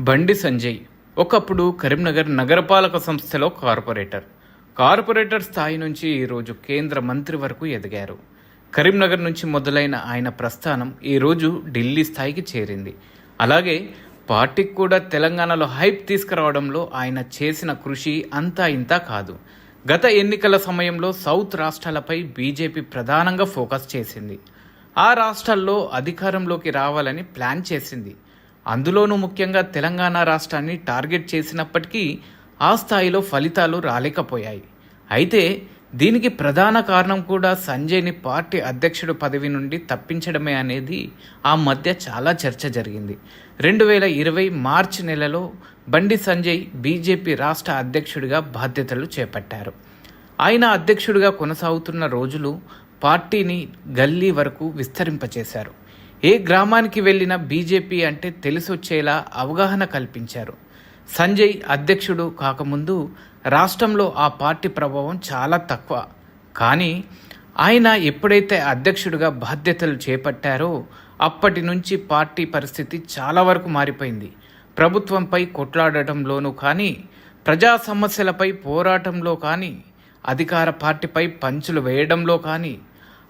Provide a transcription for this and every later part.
బండి సంజయ్ ఒకప్పుడు కరీంనగర్ నగరపాలక సంస్థలో కార్పొరేటర్. కార్పొరేటర్ స్థాయి నుంచి ఈరోజు కేంద్ర మంత్రి వరకు ఎదిగారు. కరీంనగర్ నుంచి మొదలైన ఆయన ప్రస్థానం ఈరోజు ఢిల్లీ స్థాయికి చేరింది. అలాగే పార్టీకి కూడా తెలంగాణలో హైప్ తీసుకురావడంలో ఆయన చేసిన కృషి అంతా ఇంతా కాదు. గత ఎన్నికల సమయంలో సౌత్ రాష్ట్రాలపై బీజేపీ ప్రధానంగా ఫోకస్ చేసింది. ఆ రాష్ట్రాల్లో అధికారంలోకి రావాలని ప్లాన్ చేసింది. అందులోనూ ముఖ్యంగా తెలంగాణ రాష్ట్రాన్ని టార్గెట్ చేసినప్పటికీ ఆ స్థాయిలో ఫలితాలు రాలేకపోయాయి. అయితే దీనికి ప్రధాన కారణం కూడా సంజయ్ని పార్టీ అధ్యక్షుడు పదవి నుండి తప్పించడమే అనేది ఆ మధ్య చాలా చర్చ జరిగింది. రెండు వేల ఇరవై మార్చి నెలలో బండి సంజయ్ బీజేపీ రాష్ట్ర అధ్యక్షుడిగా బాధ్యతలు చేపట్టారు. ఆయన అధ్యక్షుడిగా కొనసాగుతున్న రోజులు పార్టీని గల్లీ వరకు విస్తరింపచేశారు. ఏ గ్రామానికి వెళ్ళిన బీజేపీ అంటే తెలిసొచ్చేలా అవగాహన కల్పించారు. సంజయ్ అధ్యక్షుడు కాకముందు రాష్ట్రంలో ఆ పార్టీ ప్రభావం చాలా తక్కువ. కానీ ఆయన ఎప్పుడైతే అధ్యక్షుడిగా బాధ్యతలు చేపట్టారో అప్పటి నుంచి పార్టీ పరిస్థితి చాలా వరకు మారిపోయింది. ప్రభుత్వంపై కొట్లాడటంలోనూ కానీ ప్రజా సమస్యలపై పోరాటంలో కానీ అధికార పార్టీపై పంచులు వేయడంలో కానీ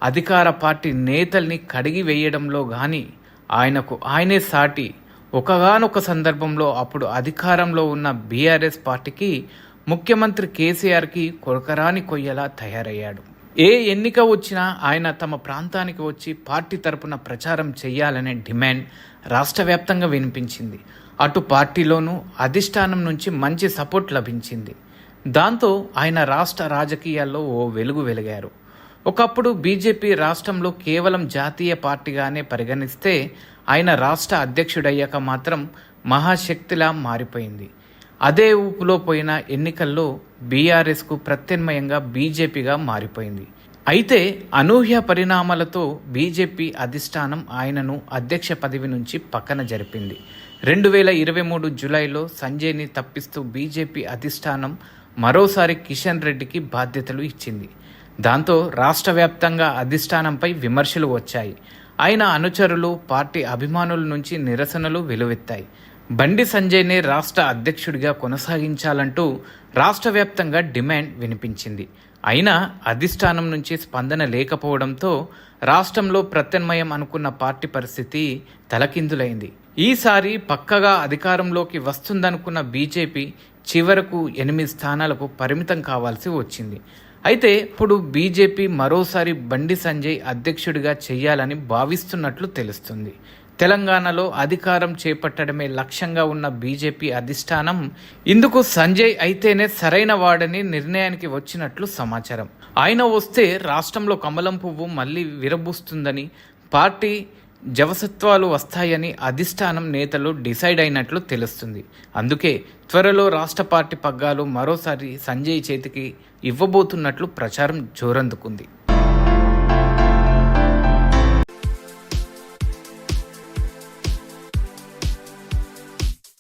అధికార పార్టీ నేతల్ని కడిగి వేయడంలో కానీ ఆయనకు ఆయనే సాటి. ఒకగానొక సందర్భంలో అప్పుడు అధికారంలో ఉన్న బీఆర్ఎస్ పార్టీకి ముఖ్యమంత్రి కేసీఆర్కి కొరకరాని కొయ్యలా తయారయ్యాడు. ఏ ఎన్నిక వచ్చినా ఆయన తమ ప్రాంతానికి వచ్చి పార్టీ తరపున ప్రచారం చేయాలనే డిమాండ్ రాష్ట్ర వ్యాప్తంగా వినిపించింది. అటు పార్టీలోనూ అధిష్టానం నుంచి మంచి సపోర్ట్ లభించింది. దాంతో ఆయన రాష్ట్ర రాజకీయాల్లో ఓ వెలుగు వెలిగారు. ఒకప్పుడు బీజేపీ రాష్ట్రంలో కేవలం జాతీయ పార్టీగానే పరిగణిస్తే ఆయన రాష్ట్ర అధ్యక్షుడయ్యాక మాత్రం మహాశక్తిలా మారిపోయింది. అదే ఊపులో పోయిన ఎన్నికల్లో బీఆర్ఎస్కు ప్రత్యామ్నాయంగా బీజేపీగా మారిపోయింది. అయితే అనూహ్య పరిణామాలతో బీజేపీ అధిష్టానం ఆయనను అధ్యక్ష పదవి నుంచి పక్కన జరిపింది. రెండు వేల ఇరవై మూడు జూలైలో సంజయ్ని తప్పిస్తూ బీజేపీ అధిష్టానం మరోసారి కిషన్ రెడ్డికి బాధ్యతలు ఇచ్చింది. దాంతో రాష్ట్ర వ్యాప్తంగా అధిష్టానంపై విమర్శలు వచ్చాయి. ఆయన అనుచరులు పార్టీ అభిమానుల నుంచి నిరసనలు వెలువెత్తాయి. బండి సంజయ్నే రాష్ట్ర అధ్యక్షుడిగా కొనసాగించాలంటూ రాష్ట్ర వ్యాప్తంగా డిమాండ్ వినిపించింది. అయినా అధిష్టానం నుంచి స్పందన లేకపోవడంతో రాష్ట్రంలో ప్రత్యన్మయం అనుకున్న పార్టీ పరిస్థితి తలకిందులైంది. ఈసారి పక్కగా అధికారంలోకి వస్తుందనుకున్న బీజేపీ చివరకు ఎనిమిది స్థానాలకు పరిమితం కావాల్సి వచ్చింది. అయితే ఇప్పుడు బీజేపీ మరోసారి బండి సంజయ్ అధ్యక్షుడిగా చేయాలని భావిస్తున్నట్లు తెలుస్తుంది. తెలంగాణలో అధికారం చేపట్టడమే లక్ష్యంగా ఉన్న బీజేపీ అధిష్టానం ఇందుకు సంజయ్ అయితేనే సరైన వాడని నిర్ణయానికి వచ్చినట్లు సమాచారం. ఆయన వస్తే రాష్ట్రంలో కమలం పువ్వు మళ్ళీ విరబూస్తుందని పార్టీ జవసత్వాలు వస్తాయని అధిష్టానం నేతలు డిసైడ్ అయినట్లు తెలుస్తుంది. అందుకే త్వరలో రాష్ట్ర పార్టీ పగ్గాలు మరోసారి సంజయ్ చేతికి ఇవ్వబోతున్నట్లు ప్రచారం జోరందుకుంది.